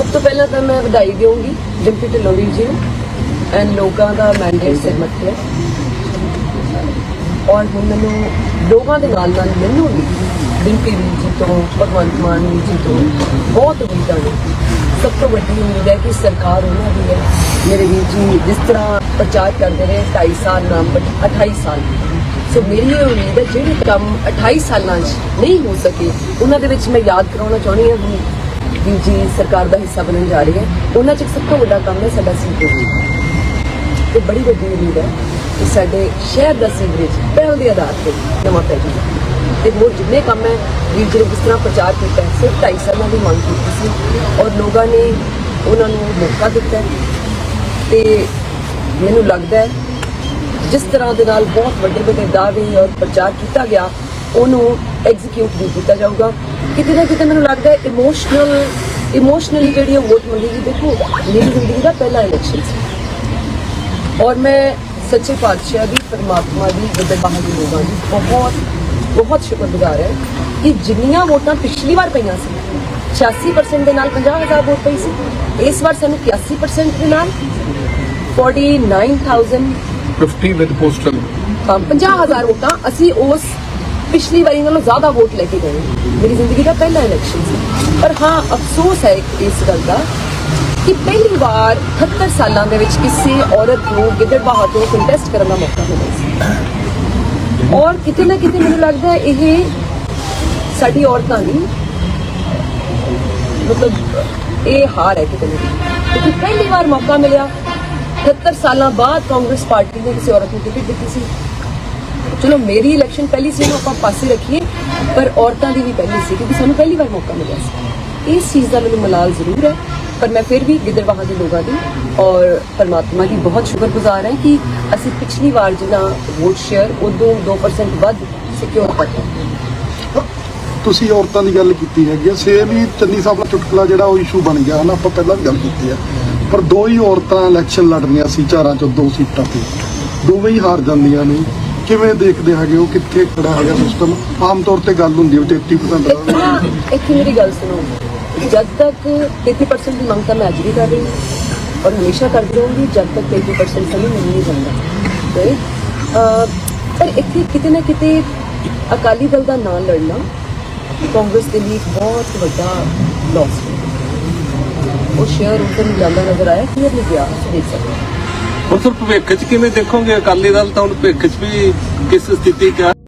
ਸਭ ਤੋਂ ਪਹਿਲਾਂ ਤਾਂ ਮੈਂ ਵਧਾਈ ਦੇਵਾਂਗੀ ਡਿੰਪੀ ਢਿੱਲੋਂ ਵੀਰ ਜੀ ਨੂੰ ਐਂਡ ਲੋਕਾਂ ਦਾ ਮੈਂਡੇਟ ਸਹਿਮਤ ਹੈ। ਔਰ ਹੁਣ ਮੈਨੂੰ ਲੋਕਾਂ ਦੇ ਨਾਲ ਨਾਲ ਮੈਨੂੰ ਵੀ ਡਿੰਪੀ ਵੀਰ ਜੀ ਤੋਂ, ਭਗਵੰਤ ਮਾਨ ਵੀਰ ਜੀ ਤੋਂ ਬਹੁਤ ਉਮੀਦਾਂ ਨੇ। ਸਭ ਤੋਂ ਵੱਡੀ ਉਮੀਦ ਹੈ ਕਿ ਸਰਕਾਰ ਉਹਨਾਂ ਦੀ ਹੈ। ਮੇਰੇ ਵੀਰ ਜੀ ਜਿਸ ਤਰ੍ਹਾਂ ਪ੍ਰਚਾਰ ਕਰਦੇ ਰਹੇ 2.5 ਸਾਲ ਨਾਮ ਬਟ 28 ਸਾਲ। ਸੋ ਮੇਰੀ ਇਹ ਉਮੀਦ ਹੈ ਜਿਹੜੇ ਕੰਮ 28 ਸਾਲਾਂ 'ਚ ਨਹੀਂ ਹੋ ਸਕੇ, ਉਹਨਾਂ ਦੇ ਵਿੱਚ ਮੈਂ ਯਾਦ ਕਰਾਉਣਾ ਚਾਹੁੰਦੀ ਹਾਂ ਵੀ ਜੀ ਸਰਕਾਰ ਦਾ ਹਿੱਸਾ ਬਣਨ ਜਾ ਰਹੀ ਹੈ, ਉਹਨਾਂ 'ਚ ਇੱਕ ਸਭ ਤੋਂ ਵੱਡਾ ਕੰਮ ਹੈ ਸਾਡਾ ਸੀਵਰੇਜ ਤੇ ਬੜੀ ਵੱਡੀ ਉਮੀਦ ਹੈ ਕਿ ਸਾਡੇ ਸ਼ਹਿਰ ਦਾ ਸੀਵਰੇਜ ਪਹਿਲ ਦੇ ਆਧਾਰ ਤੇ ਨਵਾਂ ਪੈ ਜਾਊਗਾ। ਤੇ ਹੋਰ ਜਿੰਨੇ ਕੰਮ ਹੈ, ਵੀਰ ਜੀ ਨੇ ਜਿਸ ਤਰ੍ਹਾਂ ਪ੍ਰਚਾਰ ਕੀਤਾ ਹੈ, ਸਿਰਫ 2.5 ਸਾਲਾਂ ਦੀ ਮੰਗ ਕੀਤੀ ਸੀ ਔਰ ਲੋਕਾਂ ਨੇ ਉਹਨਾਂ ਨੂੰ ਮੌਕਾ ਦਿੱਤਾ ਹੈ। ਤੇ ਮੈਨੂੰ ਲੱਗਦਾ ਹੈ, ਜਿਸ ਤਰ੍ਹਾਂ ਦੇ ਨਾਲ ਬਹੁਤ ਵੱਡੇ ਵੱਡੇ ਦਾਅਵੇ ਔਰ ਪ੍ਰਚਾਰ ਕੀਤਾ ਗਿਆ ਉਹਨੂੰ ਐਗਜ਼ੀਕਿਊਟ ਵੀ ਕੀਤਾ ਜਾਊਗਾ। ਕਿਤੇ ਨਾ ਕਿਤੇ ਮੈਨੂੰ ਲੱਗਦਾ ਹੈ ਇਮੋਸ਼ਨਲ ਇਮੋਸ਼ਨਲੀ ਜਿਹੜੀ ਉਹ ਵੋਟ ਮੰਗੇਗੀ ਦੇਖੋ ਮੇਰੀ ਜ਼ਿੰਦਗੀ ਦਾ ਪਹਿਲਾ ਇਲੈਕਸ਼ਨ ਸੀ। ਔਰ ਮੈਂ ਸੱਚੇ ਪਾਤਸ਼ਾਹ ਦੀ ਪਰਮਾਤਮਾ ਦੀ ਗੁੱਡੇ ਬਾਹਰ ਦੀ ਲੋਕਾਂ ਦੀ ਬਹੁਤ ਬਹੁਤ ਸ਼ੁਕਰਗੁਜ਼ਾਰ ਹੈ ਕਿ ਜਿੰਨੀਆਂ ਵੋਟਾਂ ਪਿਛਲੀ ਵਾਰ ਪਈਆਂ ਸੀ 86% ਦੇ ਨਾਲ 50000 ਵੋਟ ਪਈ ਸੀ। ਇਸ ਵਾਰ ਸਾਨੂੰ 81% ਦੇ ਨਾਲ 49000 50 with postal ਹਾਂ, 50000 ਵੋਟਾਂ ਅਸੀਂ ਉਸ ਪਿਛਲੀ ਵਾਰੀ ਨਾਲੋਂ ਜ਼ਿਆਦਾ ਵੋਟ ਲੈ ਕੇ ਗਏ ਮੇਰੀ ਜ਼ਿੰਦਗੀ ਦਾ ਪਹਿਲਾ ਇਲੈਕਸ਼ਨ ਸੀ ਪਰ ਹਾਂ ਅਫਸੋਸ ਹੈ ਇਸ ਗੱਲ ਦਾ ਕਿ ਪਹਿਲੀ ਵਾਰ 78 ਸਾਲਾਂ ਦੇ ਵਿੱਚ ਕਿਸੇ ਔਰਤ ਨੂੰ ਗਿੱਦੜਬਾਹਾ ਤੋਂ ਕੰਟੈਸਟ ਕਰਨ ਦਾ ਮੌਕਾ ਮਿਲਿਆ ਸੀ ਔਰ ਕਿਤੇ ਨਾ ਕਿਤੇ ਮੈਨੂੰ ਲੱਗਦਾ ਇਹ ਸਾਡੀ ਔਰਤਾਂ ਦੀ ਮਤਲਬ ਇਹ ਹਾਰ ਹੈ ਕਿਤੇ ਨਾ ਕਿਤੇ ਪਹਿਲੀ ਵਾਰ ਮੌਕਾ ਮਿਲਿਆ 78 ਸਾਲਾਂ ਬਾਅਦ ਕਾਂਗਰਸ ਪਾਰਟੀ ਨੇ ਕਿਸੇ ਔਰਤ ਨੂੰ ਟਿਕਟ ਦਿੱਤੀ ਸੀ ਚਲੋ, ਮੇਰੀ ਇਲੈਕਸ਼ਨ ਪਹਿਲੀ ਸੀ ਨੂੰ ਆਪਾਂ ਪਾਸੇ ਰੱਖੀਏ, ਪਰ ਔਰਤਾਂ ਦੀ ਵੀ ਪਹਿਲੀ ਸੀ ਕਿਉਂਕਿ ਸਾਨੂੰ ਪਹਿਲੀ ਵਾਰ ਮੌਕਾ ਮਿਲਿਆ ਸੀ। ਇਸ ਚੀਜ਼ ਦਾ ਮੈਨੂੰ ਮਲਾਲ ਜ਼ਰੂਰ ਹੈ, ਪਰ ਮੈਂ ਫਿਰ ਵੀ ਗਿੱਦੜਬਾਹਾ ਦੇ ਲੋਕਾਂ ਦੀ ਔਰ ਪਰਮਾਤਮਾ ਦੀ ਬਹੁਤ ਸ਼ੁਕਰਗੁਜ਼ਾਰ ਹਾਂ ਕਿ ਅਸੀਂ ਪਿਛਲੀ ਵਾਰ ਜਿੰਨਾ ਵੋਟ ਸ਼ੇਅਰ ਉਦੋਂ 2% ਵੱਧ ਸਿਕਿਉਰ ਕਰ ਤੁਸੀਂ ਔਰਤਾਂ ਦੀ ਗੱਲ ਕੀਤੀ ਹੈਗੀ ਆ ਸੇਮ ਹੀ ਚੰਨੀ ਸਾਹਿਬ ਦਾ ਚੁਟਕਲਾ ਜਿਹੜਾ ਉਹ ਇਸ਼ੂ ਬਣ ਗਿਆ, ਹਨਾ, ਆਪਾਂ ਪਹਿਲਾਂ ਵੀ ਗੱਲ ਕੀਤੀ ਆ। ਪਰ ਦੋ ਹੀ ਔਰਤਾਂ ਇਲੈਕਸ਼ਨ ਲੜ ਰਹੀਆਂ ਸੀ, ਚਾਰਾਂ ਚੋਂ ਦੋ ਸੀਟਾਂ ਤੇ। ਦੋਵੇਂ ਹੀ ਹਾਰ ਜਾਂਦੀਆਂ ਨੇ। ਕਿਵੇਂ ਦੇਖਦੇ ਹੈਗੇ ਉਹ ਕਿੱਥੇ ਖੜਾ ਹੈਗਾ ਸਿਸਟਮ ਆਮ ਤੌਰ ਤੇ ਗੱਲ ਹੁੰਦੀ ਹੈ 33% ਇੱਕ ਇੱਥੇ ਮੇਰੀ ਗੱਲ ਸੁਣੋ। ਜਦ ਤੱਕ 33% ਦੀ ਮੰਗ ਤਾਂ ਮੈਂ ਅੱਜ ਵੀ ਕਰ ਰਹੀ ਹਾਂ ਔਰ ਹਮੇਸ਼ਾ ਕਰਦੀ ਰਹੂੰਗੀ, ਜਦ ਤੱਕ 33% ਸਾਨੂੰ ਮਿਲ ਨਹੀਂ ਜਾਂਦਾ ਤੇ ਪਰ ਇੱਥੇ ਕਿਤੇ ਨਾ ਕਿਤੇ ਅਕਾਲੀ ਦਲ ਦਾ ਨਾਂ ਲੜਨਾ ਕਾਂਗਰਸ ਦੇ ਲਈ ਬਹੁਤ ਵੱਡਾ ਲਾਸ ਹੈ। ਉਹ ਸ਼ੇਅਰ ਉੱਧਰ ਜਾਂਦਾ ਨਜ਼ਰ ਆਇਆ ਕਲੀਅਰ ਨਹੀਂ ਗਿਆ ਤੁਸੀਂ ਦੇਖ ਸਕਦੇ ਹੁਣ ਸਰ ਭਵਿੱਖ ਚ ਕਿਵੇਂ ਦੇਖੋਗੇ? ਅਕਾਲੀ ਦਲ ਤਾਂ ਹੁਣ ਭਵਿੱਖ ਚ ਵੀ ਕਿਸ ਸਥਿਤੀ ਚ